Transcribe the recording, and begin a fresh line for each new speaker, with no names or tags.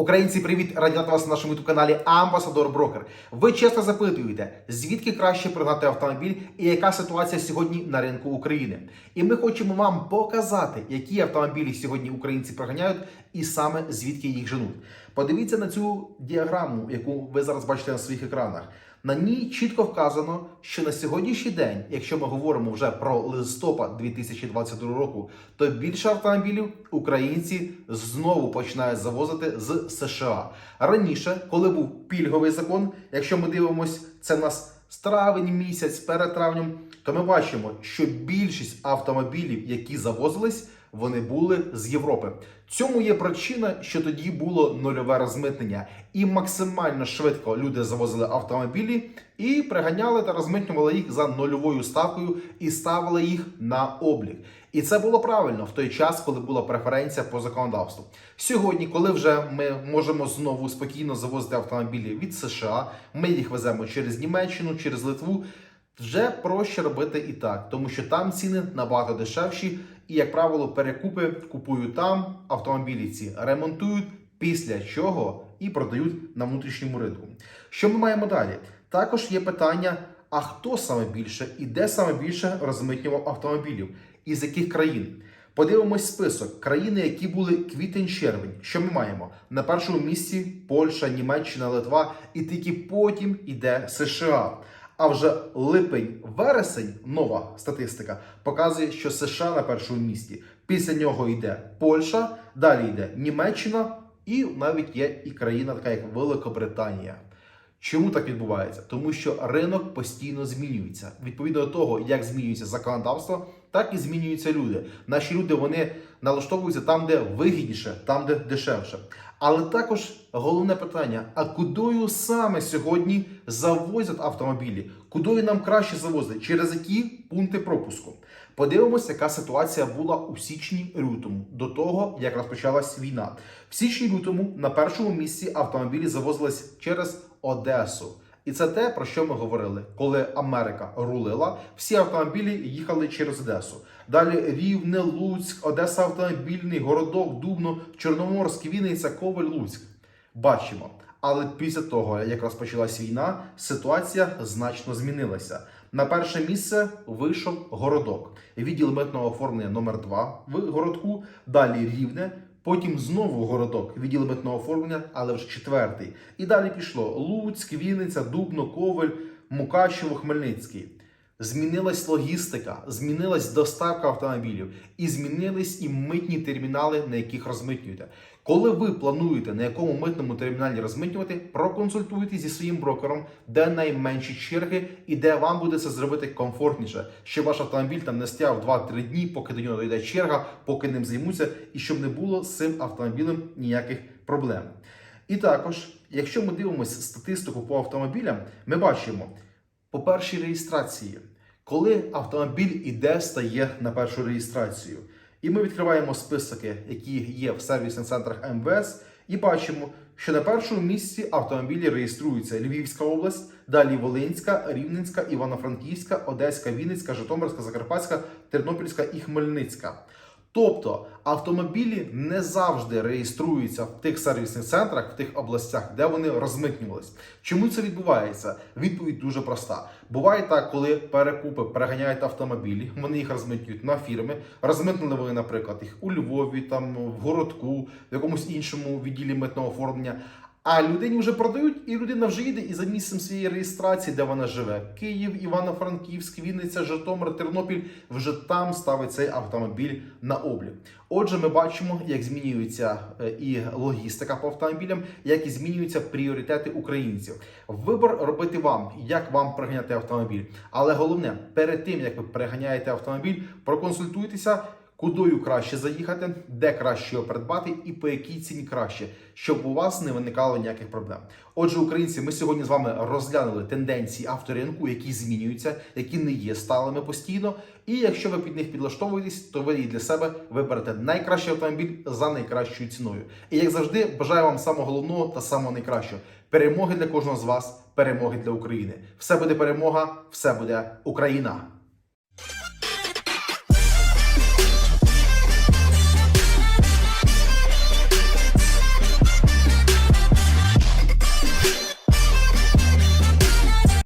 Українці, привіт! Раді вас на нашому youtube каналі Амбасадор Брокер. Ви часто запитуєте, звідки краще пригнати автомобіль і яка ситуація сьогодні на ринку України. І ми хочемо вам показати, які автомобілі сьогодні українці приганяють, і саме звідки їх женуть. Подивіться на цю діаграму, яку ви зараз бачите на своїх екранах. На ній чітко вказано, що на сьогоднішній день, якщо ми говоримо вже про листопад 2022 року, то більше автомобілів українці знову починають завозити з США. Раніше, коли був пільговий закон, якщо ми дивимося, це в нас травень місяць перед травнем, то ми бачимо, що більшість автомобілів, які завозились, вони були з Європи. Цьому є причина, що тоді було нульове розмитнення, і максимально швидко люди завозили автомобілі і приганяли та розмитнювали їх за нульовою ставкою і ставили їх на облік. І це було правильно в той час, коли була преференція по законодавству. Сьогодні, коли вже ми можемо знову спокійно завозити автомобілі від США, ми їх веземо через Німеччину, через Литву. Вже проще робити і так, тому що там ціни набагато дешевші, і, як правило, перекупи купують там, автомобілі ці ремонтують, після чого і продають на внутрішньому ринку. Що ми маємо далі? Також є питання: а хто саме більше і де саме більше розмитнював автомобілів, і з яких країн? Подивимось список країни, які були квітень-червень. Що ми маємо? На першому місці Польща, Німеччина, Литва, і тільки потім іде США. А вже липень-вересень, нова статистика, показує, що США на першому місці. Після нього йде Польща, далі йде Німеччина, і навіть є і країна, така як Великобританія. Чому так відбувається? Тому що ринок постійно змінюється. Відповідно до того, як змінюється законодавство, так і змінюються люди. Наші люди вони налаштовуються там, де вигідніше, там, де дешевше. Але також головне питання: а кудою саме сьогодні завозять автомобілі? Кудою нам краще завозити? Через які пункти пропуску? Подивимося, яка ситуація була у січні-лютому до того, як розпочалась війна. В січні-лютому на першому місці автомобілі завозились через Одесу. І це те, про що ми говорили, коли Америка рулила, всі автомобілі їхали через Одесу. Далі Рівне, Луцьк, Одеса автомобільний, Городок, Дубно, Чорноморськ, Вінниця, Коваль, Луцьк. Бачимо. Але після того, як розпочалась війна, ситуація значно змінилася. На перше місце вийшов городок, відділ митного оформлення номер 2 в городку, далі рівне. Потім знову городок, відділ митного оформлення, але вже четвертий. І далі пішло Луцьк, Вінниця, Дубно, Коваль, Мукачево, Хмельницький. Змінилась логістика, змінилась доставка автомобілів, і змінились і митні термінали, на яких розмитнюєте. Коли ви плануєте на якому митному терміналі розмитнювати, проконсультуйтесь зі своїм брокером, де найменші черги і де вам буде це зробити комфортніше, щоб ваш автомобіль там не стояв 2-3 дні, поки до нього дійде черга, поки ним займуться, і щоб не було з цим автомобілем ніяких проблем. І також, якщо ми дивимося статистику по автомобілям, ми бачимо по першій реєстрації, коли автомобіль іде, стає на першу реєстрацію. І ми відкриваємо списки, які є в сервісних центрах МВС, і бачимо, що на першому місці автомобілі реєструються Львівська область, далі Волинська, Рівненська, Івано-Франківська, Одеська, Вінницька, Житомирська, Закарпатська, Тернопільська і Хмельницька. Тобто автомобілі не завжди реєструються в тих сервісних центрах, в тих областях, де вони розмитнювались. Чому це відбувається? Відповідь дуже проста. Буває так, коли перекупи переганяють автомобілі, вони їх розмитнюють на фірми. Розмитнили вони, наприклад, їх у Львові, там в городку, в якомусь іншому відділі митного оформлення. А людині вже продають, і людина вже їде і за місцем своєї реєстрації, де вона живе: Київ, Івано-Франківськ, Вінниця, Житомир, Тернопіль вже там ставить цей автомобіль на облік. Отже, ми бачимо, як змінюється е, і логістика по автомобілям, як і змінюються пріоритети українців. Вибор робити вам, як вам приганяти автомобіль. Але головне, перед тим як ви переганяєте автомобіль, проконсультуйтеся. Кудою краще заїхати, де краще його придбати і по якій ціні краще, щоб у вас не виникало ніяких проблем. Отже, українці, ми сьогодні з вами розглянули тенденції авторинку, які змінюються, які не є сталими постійно. І якщо ви під них підлаштовуєтесь, то ви і для себе виберете найкращий автомобіль за найкращою ціною. І як завжди, бажаю вам самого головного та самого найкращого перемоги для кожного з вас, перемоги для України. Все буде перемога, все буде Україна.